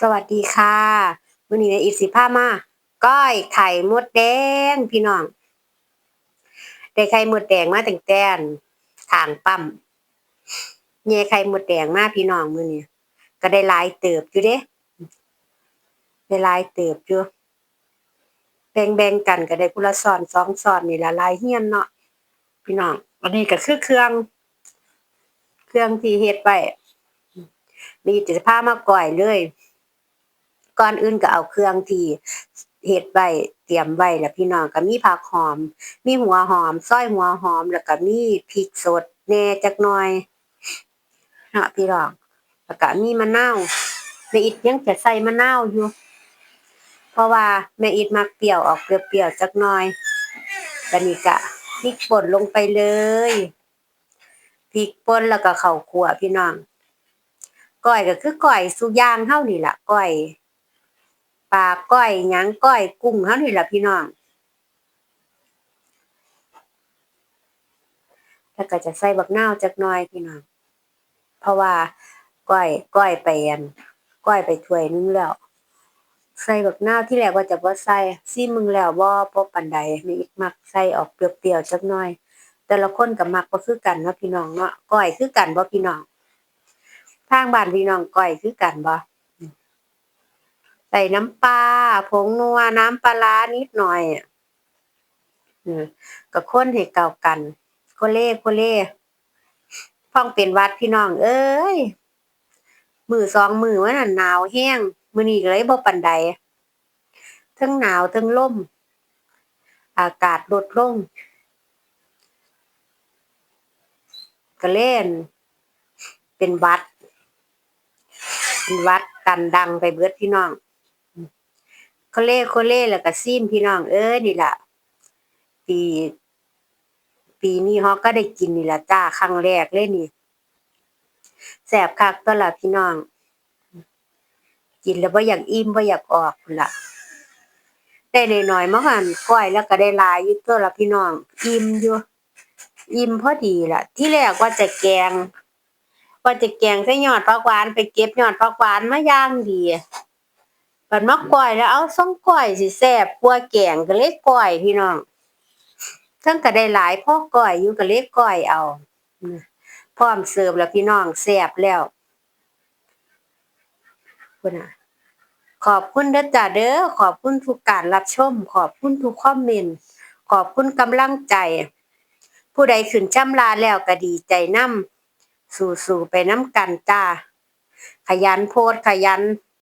สวัสดีค่ะมื้อนี้แม่อีสิพามาก้อยไข่มดแดงพี่น้องได้ไข่มดแดงมาตั้งแต่อั่นทางปั๊มแย่ไข่มดแดงมาพี่น้องมื้อนี้ก็ได้หลายเติบอยู่เด้ได้หลายเติบอยู่แบ่งๆกันก็ได้คนละช้อนสองช้อนนี่ละลายเฮียนเนาะพี่น้องอันนี้ก็คือเครื่อง เครื่องที่เฮ็ดไว้มีจะพามาก้อยเลย ก่อนอื่นก็เอาเครื่องที่เฮ็ดไว้เตรียมไว้แล้วพี่น้องก็มีผักหอม มีหัวหอมซอยหัวหอม แล้วก็มีพริกสดแหน่จักหน่อยเนาะพี่น้องแล้วก็มีมะนาวแม่อิดยังจะใส่มะนาวอยู่ เพราะว่าแม่อิดมักเปรี้ยวออกเปรี้ยวๆจักหน่อยบัดนี้ก็พริกป่นลงไปเลยพริกป่นแล้วก็ข้าวคั่วพี่น้องก้อยก็คือก้อยสุย่างเฮานี่ล่ะก้อย ปลาก้อยหยังก้อยกุ้งเฮานี่ล่ะพี่น้องแล้วก็จะใส่บักนาวจักหน่อยพี่น้องเพราะว่าก้อยก้อยไปอันก้อยไปถ้วยนึงแล้ว ใส่บักนาวที่แรกว่าจะบ่ใส่ซิมึงแล้วบ่บ่ปานใดมีอีกมักใส่ออกเปรี้ยวๆจักหน่อย แต่ละคนก็มักบ่คือกันเนาะพี่น้องเนาะก้อยคือกันบ่พี่น้องทางบ้านพี่น้องก้อยคือกันบ่ ใส่น้ำปลาผงนัวน้ำปลาร้านิดหน่อยอะก็คนให้เข้ากันโคเล่โคเล่พ้องเป็นวัดพี่น้อง เอ้ยมือสองมือมันน่ะหนาวแรงมือนี้เลยบ่ปานใดเทิงหนาวเทิงลมอากาศลดลงก็เล่น เป็นวัด เป็นวัดกันดังไปเบิดพี่น้อง โคเล่โคเล่แล้วก็ซีมพี่น้องเอ้ยนี่ล่ะ ปี ปีนี้ฮอกก็ได้กินนี่ล่ะจ้าครั้งแรกเลยนี่แซ่บคักตัวล่ะพี่น้อง กินแล้วบ่อยากอิ่มบ่อยากออกพุ่นล่ะ ได้น้อยๆมาหันก้อยแล้วก็ได้ลายอยู่ตัวละพี่น้อง อิ่มอยู่อิ่มพอดีล่ะ ที่แรกว่าจะแกงว่าจะแกงใส่ยอดผักหวานไปเก็บยอดผักหวานมาย่างดี บัดมาก้อยแล้วเอาส่งก้อยสิแซ่บกว่าแกงก็เลยก้อยพี่น้องทั้งก็ได้หลายพ่อก้อยอยู่ก็เลยก้อยเอาพร้อมเสิร์ฟแล้วพี่น้องแซ่บแล้วพุ่นน่ะขอบคุณเด้อจ้าเด้อขอบคุณทุกการรับชม ขอบคุณทุกคอมเมนต์ขอบคุณกำลังใจ ผู้ใดขึ้นจำลาแล้วก็ดีใจนํสู่ๆไปน้ำกันจ้า ขยันโพดขยัน